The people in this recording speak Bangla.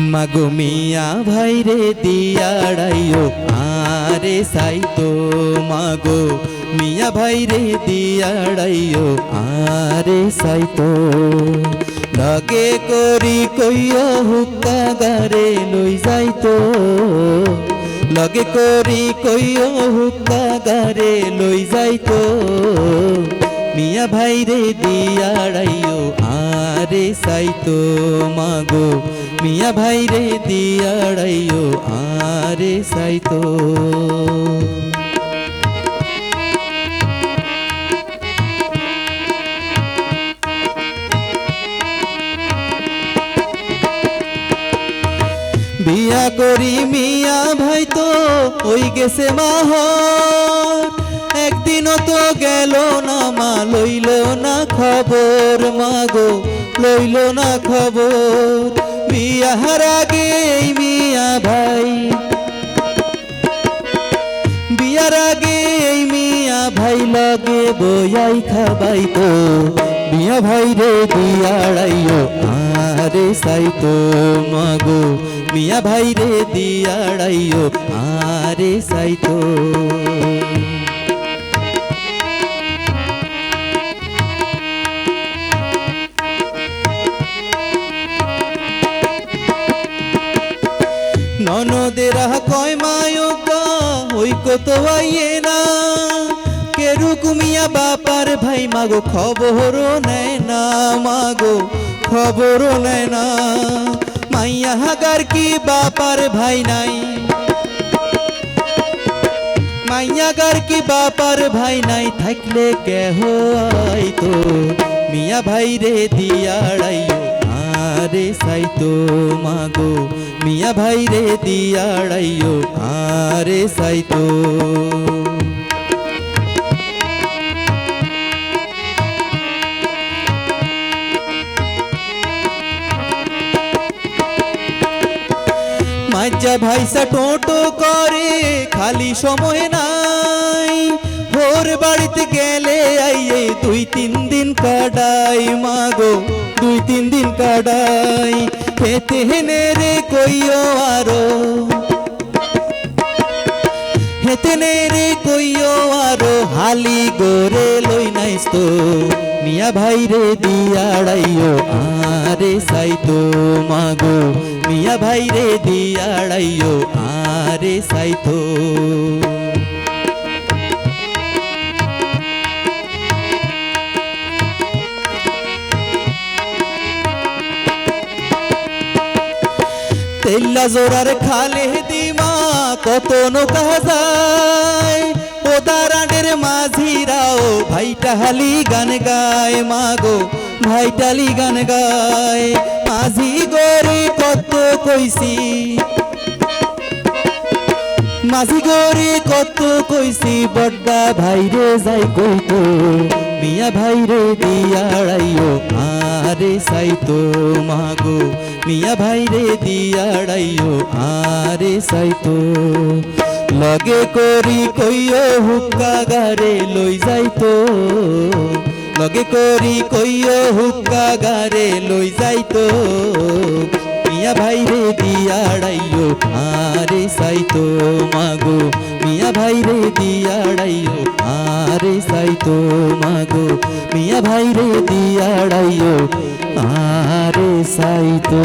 মাগো মিয়া ভাইরে দিয়াড়াইও, আরে সাইতো মাগো মিয়া ভাইরে দিয়াড়াইও, আরে সাইতো লগে করি কইও হুক্কা গারে লই যাইতো লগে করি কইও হুক্কা গারে লই যাইতো মিয়া ভাইরে দিয়াড়াইও আরে সাইতো মাগো, মিয়া ভাই রে দিয়াড়াইও, আরে সাইতো বিয়া করি মিয়া ভাই তো, ওই গেছে মাহ একদিনও তো গেল না মা, লইল না খবর মাগো। লইল না খবর। বিয়াহার আগে মিয়া ভাই। বিয়ার আগে মিয়া ভাই লাগে, বয়াই খাবাই তো। মিয়া ভাই রে দিয়াড়াইও আরে সাইতো মাগো, মিয়া ভাই রে দিয়াড়াইও আরে সাইতো ননদেরা কয় মায়োগা ওই কত আইয়ে না। কেরু কুমিয়া বাপার ভাই, মাগো খবরও নেয় না, মাগো খবরও নেয় না। মাইয়া হাগার কি বাপার ভাই নাই? মাইয়াগার কি বাপার ভাই নাই? থাকলে কেহ আইতো? মিয়া ভাই রে দিয়াড়াইও আরে সাইতো মাগো মিয়া ভাই রে দিয়াড়াইও আরে সাইতো। মাজা ভাইসা টোটো করে খালি সময় নাই। ভোর বাড়িতে গেলে আইয়ে দুই তিন দিন কাটাই মাগো, দুই তিন দিন কাটাই। খেতে হেনে রে কইও আরও। খেতে নে রে কইও আরও। হালি গোরে লই নাইস তো। মিয়া ভাই রে দিয়াড়াইও, আরে সাইতো মাগো। মিয়া ভাই রে দিয়াড়াইও, আরে সাইতো তেল্লা জোরার খালে দিমা, কত নৌকা যায়। ওদারানের মাঝিরাও ভাইটাহালি গান গায় মাগো ভাইটালি গান গায়। মাঝি গরে, কত কইছি। মাঝি গরে, কত কইছি, বড্ডা ভাইরে যাই কইতো, মিয়া ভাইরে দিয়াড়াইও আরে সাইতো মাগো, মিয়া ভাইরে দিয়াড়াইও, আরে সাইতো লগে করি কইও হুক্কা গারে লই যাইতো লগে করি কইও হুক্কা গারে লই যাইতো মিয়া ভাইরে দিয়াড়াইও আরে সাইতো মাগো মিয়া ভাইরে দিয়াড়াইও আরে সাইতো মাগো মিয়া ভাইরে দিয়াড়াইও আরে সাইতো